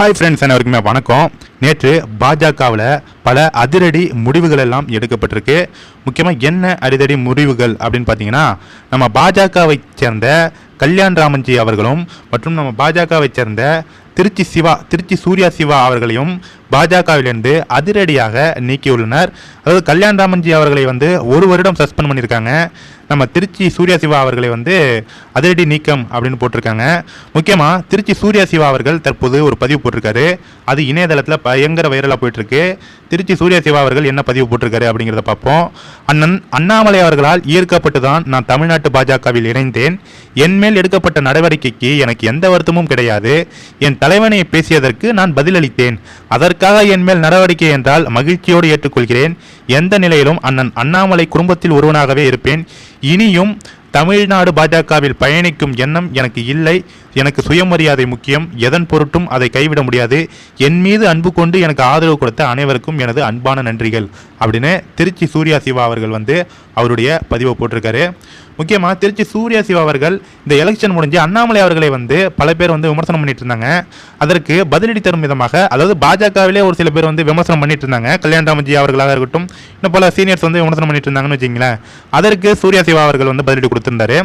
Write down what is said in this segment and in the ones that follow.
Hi friends அனைவருக்குமே வணக்கம். நேற்று பாஜகவில் பல அதிரடி முடிவுகள் எல்லாம் எடுக்கப்பட்டிருக்கு. முக்கியமாக என்ன அதிரடி முடிவுகள் அப்படின்னு பார்த்தீங்கன்னா நம்ம பாஜகவை சேர்ந்த கல்யாண் ராமன்ஜி அவர்களும் மற்றும் நம்ம பாஜகவை சேர்ந்த திருச்சி சிவா திருச்சி சூர்யா சிவா அவர்களையும் பாஜகவிலிருந்து அதிரடியாக நீக்கியுள்ளனர். அதாவது கல்யாண் ராமன்ஜி அவர்களை வந்து ஒரு வருடம் சஸ்பெண்ட் பண்ணியிருக்காங்க. நம்ம திருச்சி சூர்யா சிவா அவர்களை வந்து அதிரடி நீக்கம் அப்படின்னு போட்டிருக்காங்க. முக்கியமாக திருச்சி சூர்யா சிவா அவர்கள் தற்போது ஒரு பதிவு போட்டிருக்காரு. அது இணையதளத்தில் பயங்கர வைரலாக போயிட்டுருக்கு. திருச்சி சூர்யா சிவா அவர்கள் என்ன பதிவு போட்டிருக்காரு அப்படிங்கிறத பார்ப்போம். அண்ணன் அண்ணாமலை அவர்களால் ஈர்க்கப்பட்டு தான் நான் தமிழ்நாட்டு பாஜகவில் இணைந்தேன். என் மேல் எடுக்கப்பட்ட நடவடிக்கைக்கு எனக்கு எந்த வருத்தமும் கிடையாது. என் தலைவனை பேசியதற்கு நான் பதிலளித்தேன். அதற்காக என் மேல் நடவடிக்கை என்றால் மகிழ்ச்சியோடு ஏற்றுக்கொள்கிறேன். எந்த நிலையிலும் அண்ணன் அண்ணாமலை குடும்பத்தில் ஒருவனாகவே இருப்பேன். இனியும் தமிழ்நாடு பாஜகவில் பயணிக்கும் எண்ணம் எனக்கு இல்லை. எனக்கு சுயமரியாதை முக்கியம். எதன் பொருட்டும் அதை கைவிட முடியாது. என் மீது அன்பு கொண்டு எனக்கு ஆதரவு கொடுத்த அனைவருக்கும் எனது அன்பான நன்றிகள். அப்படின்னு திருச்சி சூர்யா சிவா அவர்கள் வந்து அவருடைய பதிவை போட்டிருக்காரு. முக்கியமாக திருச்சி சூர்யா சிவா அவர்கள் இந்த எலெக்ஷன் முடிஞ்சு அண்ணாமலை அவர்களை வந்து பல பேர் வந்து விமர்சனம் பண்ணிட்டு இருந்தாங்க. அதற்கு பதிலடி தரும் விதமாக அதாவது பாஜகவிலே ஒரு சில பேர் வந்து விமர்சனம் பண்ணிட்டு இருந்தாங்க. கல்யாண் ராமஜி அவர்களாக இருக்கட்டும் இன்னும் பல சீனியர்ஸ் வந்து விமர்சனம் பண்ணிட்டு இருந்தாங்கன்னு வச்சிங்களேன் அதற்கு சூர்யா சிவா அவர்கள் வந்து பதிலடி கொடுத்திருந்தாரு.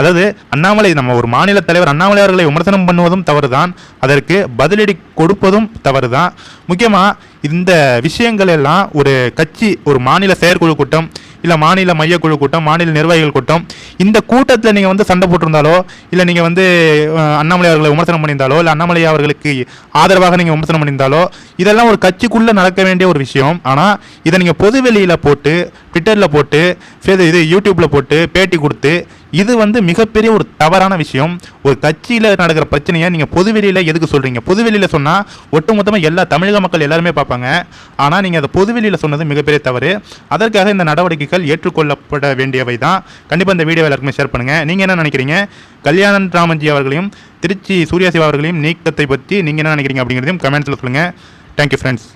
அதாவது அண்ணாமலை நம்ம ஒரு மாநில தலைவர் அண்ணாமலை அவர்களை விமர்சனம் பண்ணுவதும் தவறு தான் அதற்கு பதிலடி கொடுப்பதும் தவறு தான் முக்கியமாக இந்த விஷயங்கள் எல்லாம் ஒரு கட்சி ஒரு மாநில செயற்குழு கூட்டம் இல்லை மாநில மையக்குழு கூட்டம் மாநில நிர்வாகிகள் கூட்டம் இந்த கூட்டத்தில் நீங்கள் வந்து சண்டை போட்டிருந்தாலோ இல்லை நீங்கள் வந்து அண்ணாமலை அவர்களை விமர்சனம் பண்ணியிருந்தாலோ இல்லை அண்ணாமலை அவர்களுக்கு ஆதரவாக நீங்கள் விமர்சனம் பண்ணியிருந்தாலோ இதெல்லாம் ஒரு கட்சிக்குள்ளே நடக்க வேண்டிய ஒரு விஷயம். ஆனால் இதை நீங்கள் பொதுவெளியில் போட்டு ட்விட்டரில் போட்டு இது யூடியூப்பில் போட்டு பேட்டி கொடுத்து இது வந்து மிகப்பெரிய ஒரு தவறான விஷயம். ஒரு கட்சியில் நடக்கிற பிரச்சனையை நீங்கள் பொதுவெளியில் எதுக்கு சொல்கிறீங்க பொதுவெளியில் சொன்னால் ஒட்டுமொத்தமாக எல்லா தமிழக மக்கள் எல்லாருமே பார்ப்பாங்க. ஆனால் நீங்கள் அதை பொதுவெளியில் சொன்னது மிகப்பெரிய தவறு. அதற்காக இந்த நடவடிக்கைகள் ஏற்றுக்கொள்ளப்பட வேண்டியவை தான். கண்டிப்பாக இந்த வீடியோ எல்லாருக்குமே ஷேர் பண்ணுங்கள் நீங்கள் என்ன நினைக்கிறீங்க? கல்யாணன் ராமன்ஜி அவர்களையும் திருச்சி சூர்யா சிவா அவர்களையும் நீக்கத்தை பற்றி நீங்கள் என்ன நினைக்கிறீங்க அப்படிங்கிறதையும் கமெண்ட்ஸில் சொல்லுங்கள் தேங்க்யூ ஃப்ரெண்ட்ஸ்